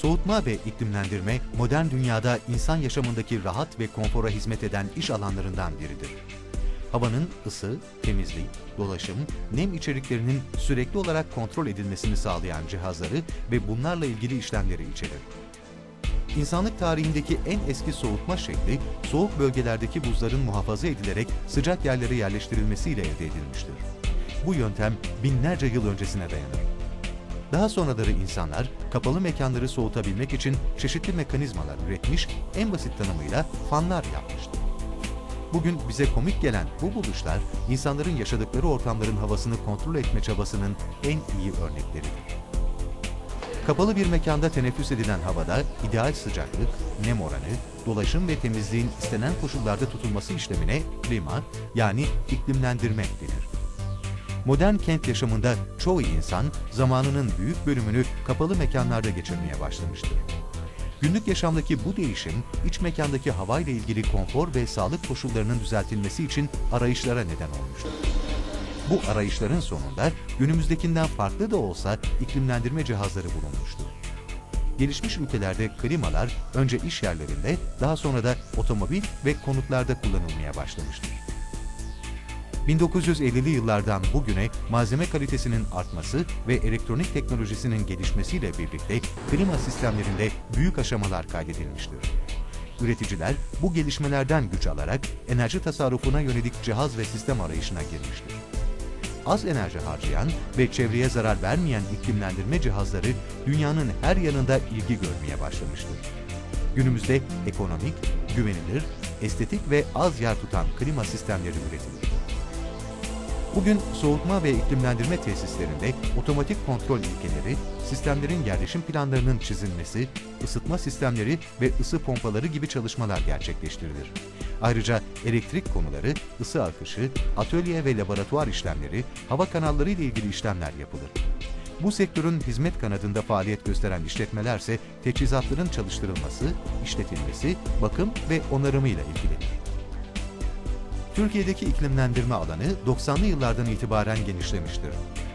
Soğutma ve iklimlendirme modern dünyada insan yaşamındaki rahat ve konfora hizmet eden iş alanlarından biridir. Havanın ısı, temizlik, dolaşım, nem içeriklerinin sürekli olarak kontrol edilmesini sağlayan cihazları ve bunlarla ilgili işlemleri içerir. İnsanlık tarihindeki en eski soğutma şekli, soğuk bölgelerdeki buzların muhafaza edilerek sıcak yerlere yerleştirilmesiyle elde edilmiştir. Bu yöntem binlerce yıl öncesine dayanır. Daha sonraları insanlar kapalı mekanları soğutabilmek için çeşitli mekanizmalar üretmiş, en basit tanımıyla fanlar yapmıştır. Bugün bize komik gelen bu buluşlar, insanların yaşadıkları ortamların havasını kontrol etme çabasının en iyi örnekleridir. Kapalı bir mekanda teneffüs edilen havada ideal sıcaklık, nem oranı, dolaşım ve temizliğin istenen koşullarda tutulması işlemine klima yani iklimlendirme denir. Modern kent yaşamında çoğu insan zamanının büyük bölümünü kapalı mekanlarda geçirmeye başlamıştır. Günlük yaşamdaki bu değişim, iç mekandaki havayla ilgili konfor ve sağlık koşullarının düzeltilmesi için arayışlara neden olmuştur. Bu arayışların sonunda günümüzdekinden farklı da olsa iklimlendirme cihazları bulunmuştur. Gelişmiş ülkelerde klimalar önce iş yerlerinde, daha sonra da otomobil ve konutlarda kullanılmaya başlamıştır. 1950'li yıllardan bugüne malzeme kalitesinin artması ve elektronik teknolojisinin gelişmesiyle birlikte klima sistemlerinde büyük aşamalar kaydedilmiştir. Üreticiler bu gelişmelerden güç alarak enerji tasarrufuna yönelik cihaz ve sistem arayışına girmiştir. Az enerji harcayan ve çevreye zarar vermeyen iklimlendirme cihazları dünyanın her yanında ilgi görmeye başlamıştır. Günümüzde ekonomik, güvenilir, estetik ve az yer tutan klima sistemleri üretilir. Bugün soğutma ve iklimlendirme tesislerinde otomatik kontrol ilkeleri, sistemlerin yerleşim planlarının çizilmesi, ısıtma sistemleri ve ısı pompaları gibi çalışmalar gerçekleştirilir. Ayrıca elektrik konuları, ısı akışı, atölye ve laboratuvar işlemleri, hava kanalları ile ilgili işlemler yapılır. Bu sektörün hizmet kanadında faaliyet gösteren işletmelerse teçhizatların çalıştırılması, işletilmesi, bakım ve onarımıyla ilgilenir. Türkiye'deki iklimlendirme alanı 90'lı yıllardan itibaren genişlemiştir.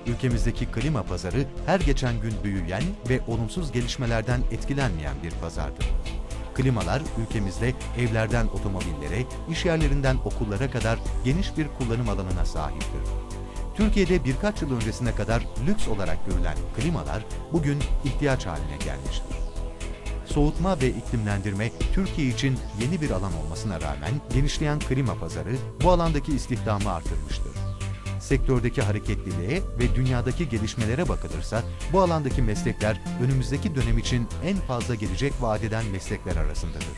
Ülkemizdeki klima pazarı her geçen gün büyüyen ve olumsuz gelişmelerden etkilenmeyen bir pazardır. Klimalar ülkemizde evlerden otomobillere, iş yerlerinden okullara kadar geniş bir kullanım alanına sahiptir. Türkiye'de birkaç yıl öncesine kadar lüks olarak görülen klimalar bugün ihtiyaç haline gelmiştir. Soğutma ve iklimlendirme Türkiye için yeni bir alan olmasına rağmen genişleyen klima pazarı bu alandaki istihdamı artırmıştır. Sektördeki hareketliliğe ve dünyadaki gelişmelere bakılırsa bu alandaki meslekler önümüzdeki dönem için en fazla gelecek vaat eden meslekler arasındadır.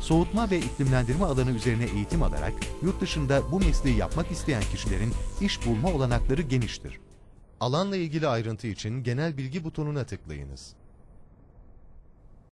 Soğutma ve iklimlendirme alanı üzerine eğitim alarak yurt dışında bu mesleği yapmak isteyen kişilerin iş bulma olanakları geniştir. Alanla ilgili ayrıntı için genel bilgi butonuna tıklayınız.